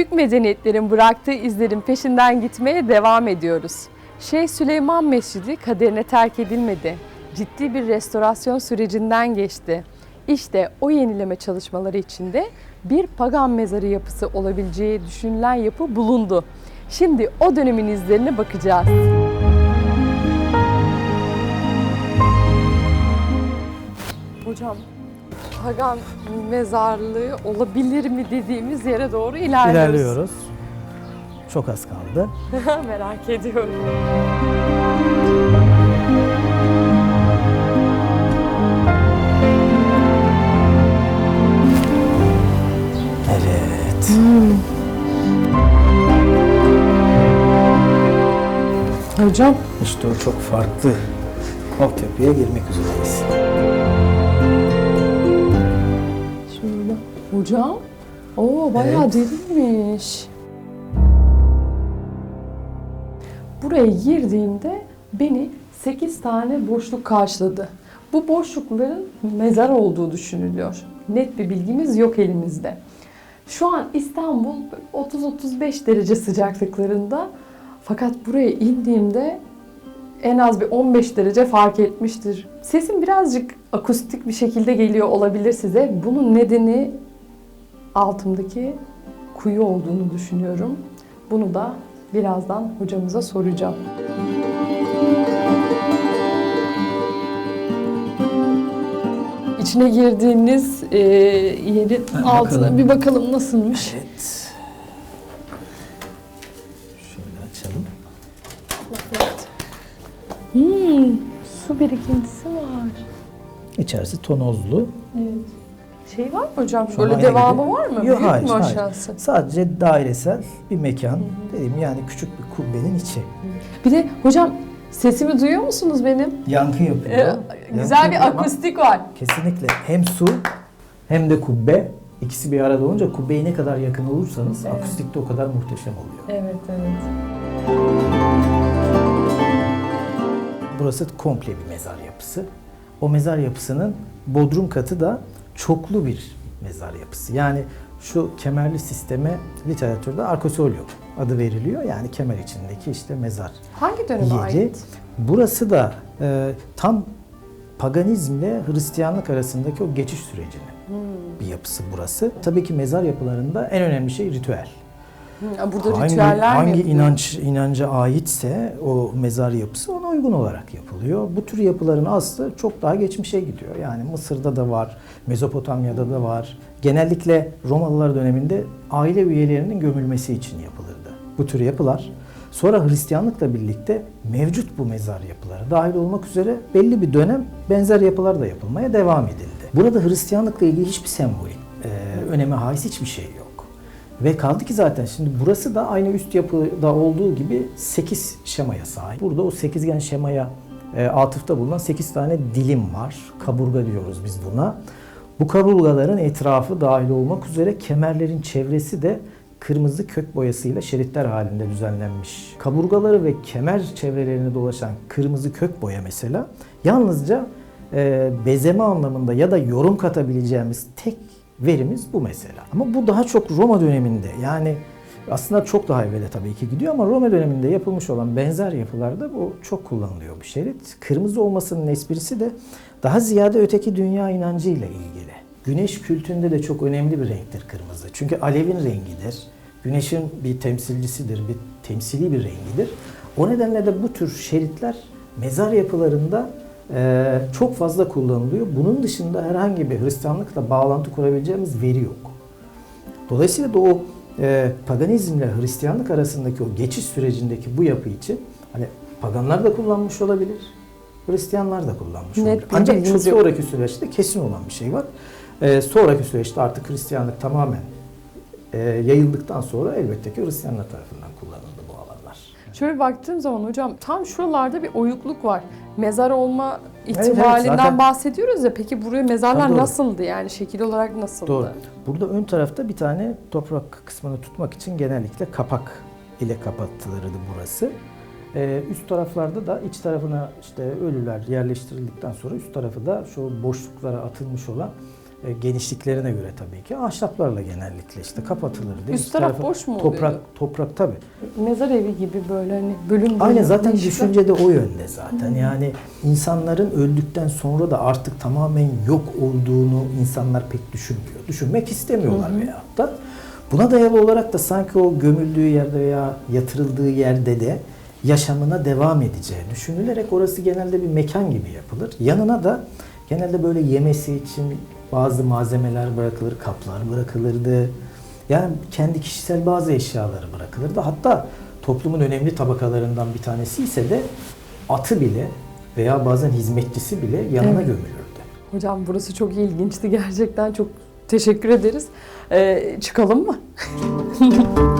Büyük medeniyetlerin bıraktığı izlerin peşinden gitmeye devam ediyoruz. Şeyh Süleyman Mescidi kaderine terk edilmedi. Ciddi bir restorasyon sürecinden geçti. İşte o yenileme çalışmaları içinde bir pagan mezarı yapısı olabileceği düşünülen yapı bulundu. Şimdi o dönemin izlerine bakacağız. Hocam pagan mezarlığı olabilir mi dediğimiz yere doğru ilerliyoruz. İlerliyoruz. Çok az kaldı. Merak ediyorum. Evet. Hocam İşte o çok farklı altyapıya girmek üzereyiz. Hocam. Oo bayağı Evet. derinmiş. Buraya girdiğimde beni 8 tane boşluk karşıladı. Bu boşlukların mezar olduğu düşünülüyor. Net bir bilgimiz yok elimizde. Şu an İstanbul 30-35 derece sıcaklıklarında. Fakat buraya indiğimde en az bir 15 derece fark etmiştir. Sesim birazcık akustik bir şekilde geliyor olabilir size. Bunun nedeni altımdaki kuyu olduğunu düşünüyorum. Bunu da birazdan hocamıza soracağım. İçine girdiğiniz e, yerin Ha, altına bakalım. bir bakalım nasılmış. Evet. Şöyle açalım. Hmm, su birikintisi var. İçerisi tonozlu. Evet. Şey var mı hocam? Şöyle Böyle devamı gibi. var mı? Yok, Büyük hayır, mü aşağısı? Sadece dairesel bir mekan. Dedim yani küçük bir kubbenin içi. Bir de hocam sesimi duyuyor musunuz benim? Yankı yapıyor. Ee, Yankı güzel bir yapıyor akustik var. Kesinlikle hem su hem de kubbe ikisi bir arada olunca kubbeye ne kadar yakın olursanız Evet. akustik de o kadar muhteşem oluyor. Evet evet. Burası komple bir mezar yapısı. O mezar yapısının bodrum katı da çoklu bir mezar yapısı. Yani şu kemerli sisteme literatürde arkosolyum adı veriliyor. Yani kemer içindeki işte mezar Hangi döneme yeri. ait? Burası da e, tam paganizmle Hristiyanlık arasındaki o geçiş sürecinin bir yapısı burası. Tabii ki mezar yapılarında en önemli şey ritüel. Burada hangi, ritüeller hangi yapılıyor? inanç inanca aitse o mezar yapısı ona uygun olarak yapılıyor. Bu tür yapıların aslı çok daha geçmişe gidiyor. Yani Mısır'da da var, Mezopotamya'da da var. Genellikle Romalılar döneminde aile üyelerinin gömülmesi için yapılırdı. Bu tür yapılar. Sonra Hristiyanlıkla birlikte mevcut bu mezar yapıları dahil olmak üzere belli bir dönem benzer yapılar da yapılmaya devam edildi. Burada Hristiyanlıkla ilgili hiçbir sembol, e, öneme haiz hiçbir şey yok. Ve kaldı ki zaten şimdi burası da aynı üst yapıda olduğu gibi 8 şemaya sahip. Burada o sekizgen şemaya e, atıfta bulunan 8 tane dilim var. Kaburga diyoruz biz buna. Bu kaburgaların etrafı dahil olmak üzere kemerlerin çevresi de kırmızı kök boyasıyla şeritler halinde düzenlenmiş. Kaburgaları ve kemer çevrelerine dolaşan kırmızı kök boya mesela yalnızca e, bezeme anlamında ya da yorum katabileceğimiz tek verimiz bu mesela. Ama bu daha çok Roma döneminde yani aslında çok daha evvele tabii ki gidiyor ama Roma döneminde yapılmış olan benzer yapılarda bu çok kullanılıyor bu şerit. Kırmızı olmasının esprisi de daha ziyade öteki dünya inancıyla ilgili. Güneş kültünde de çok önemli bir renktir kırmızı. Çünkü alevin rengidir. Güneşin bir temsilcisidir, bir temsili bir rengidir. O nedenle de bu tür şeritler mezar yapılarında çok fazla kullanılıyor. Bunun dışında herhangi bir Hristiyanlıkla bağlantı kurabileceğimiz veri yok. Dolayısıyla da o e, paganizmle Hristiyanlık arasındaki o geçiş sürecindeki bu yapı için hani paganlar da kullanmış olabilir, Hristiyanlar da kullanmış Net olabilir. Ancak şu sonraki süreçte kesin olan bir şey var. Ee, sonraki süreçte artık Hristiyanlık tamamen e, yayıldıktan sonra elbette ki Hristiyanlar tarafından kullanıldı. Şöyle baktığım zaman hocam tam şuralarda bir oyukluk var. Mezar olma evet, ihtimalinden zaten- bahsediyoruz ya. Peki buraya mezarlar doğru. nasıldı yani şekil olarak nasıldı? Doğru. Burada ön tarafta bir tane toprak kısmını tutmak için genellikle kapak ile kapatılırdı burası. Ee, üst taraflarda da iç tarafına işte ölüler yerleştirildikten sonra üst tarafı da şu boşluklara atılmış olan genişliklerine göre tabii ki ahşaplarla genellikle işte kapatılırdı. Üst taraf boş mu Toprak oluyordu? toprak tabii. Mezar evi gibi böyle hani bölüm bölüm. Aynen zaten değişik- düşünce de o yönde zaten. Yani insanların öldükten sonra da artık tamamen yok olduğunu insanlar pek düşünmüyor. Düşünmek istemiyorlar veyahut da. Buna dayalı olarak da sanki o gömüldüğü yerde veya yatırıldığı yerde de yaşamına devam edeceği düşünülerek orası genelde bir mekan gibi yapılır. Yanına da genelde böyle yemesi için bazı malzemeler bırakılır, kaplar bırakılırdı. Yani kendi kişisel bazı eşyaları bırakılırdı. Hatta toplumun önemli tabakalarından bir tanesi ise de atı bile veya bazen hizmetçisi bile yanına Evet. gömülürdü. Hocam burası çok ilginçti gerçekten çok teşekkür ederiz. Ee, çıkalım mı?